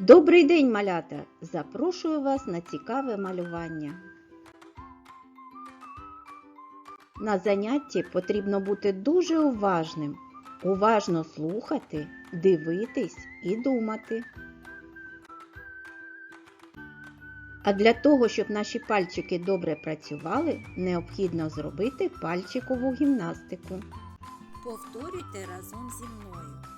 Добрий день, малята! Запрошую вас на цікаве малювання. На занятті потрібно бути дуже уважним, уважно слухати, дивитись і думати. А для того, щоб наші пальчики добре працювали, необхідно зробити пальчикову гімнастику. Повторюйте разом зі мною.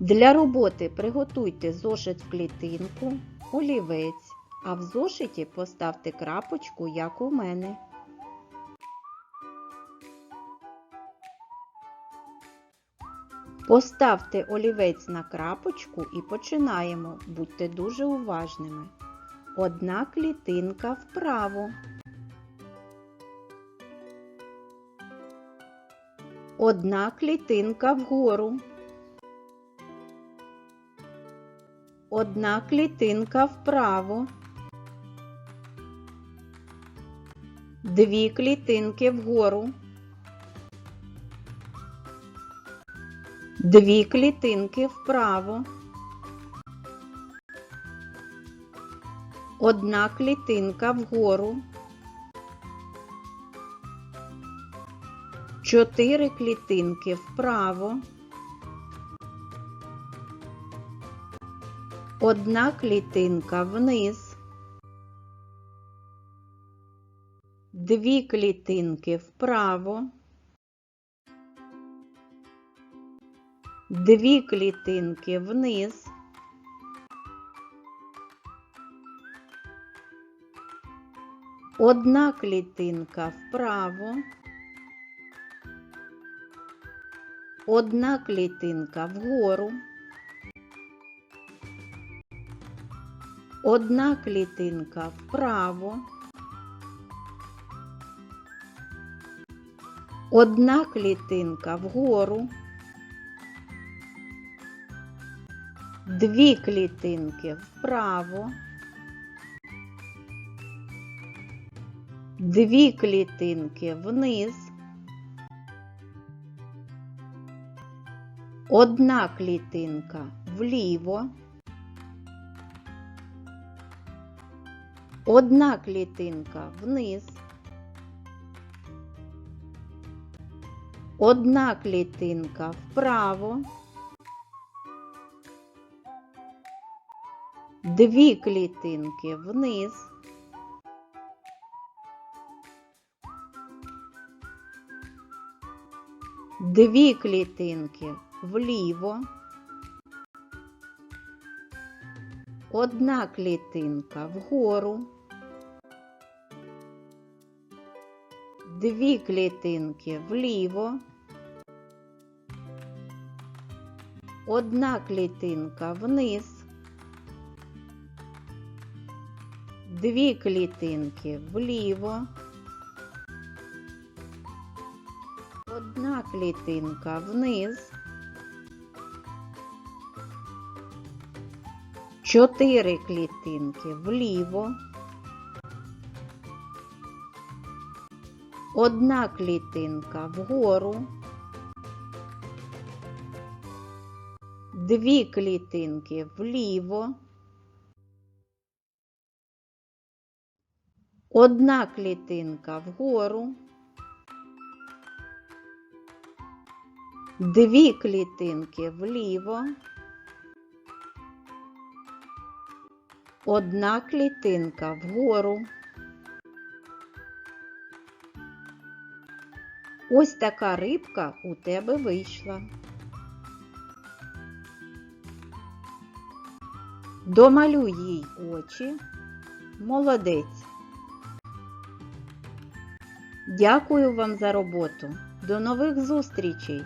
Для роботи приготуйте зошит в клітинку, олівець, а в зошиті поставте крапочку, як у мене. Поставте олівець на крапочку і починаємо. Будьте дуже уважними. Одна клітинка вправо. Одна клітинка вгору. Одна клітинка вправо. Дві клітинки вгору. Дві клітинки вправо. Одна клітинка вгору. Чотири клітинки вправо. Одна клітинка вниз. Дві клітинки вправо. Дві клітинки вниз. Одна клітинка вправо. Одна клітинка вгору. Одна клітинка вправо. Одна клітинка вгору. Дві клітинки вправо. Дві клітинки вниз. Одна клітинка вліво. Одна клітинка вниз. Одна клітинка вправо. Дві клітинки вниз. Дві клітинки вліво. Одна клітинка вгору. Дві клітинки вліво. Одна клітинка вниз. Дві клітинки вліво. Одна клітинка вниз. Чотири клітинки вліво. Одна клітинка вгору. Дві клітинки вліво. Одна клітинка вгору. Дві клітинки вліво. Одна клітинка вгору. Ось така рибка у тебе вийшла. Домалюй їй очі. Молодець. Дякую вам за роботу. До нових зустрічей!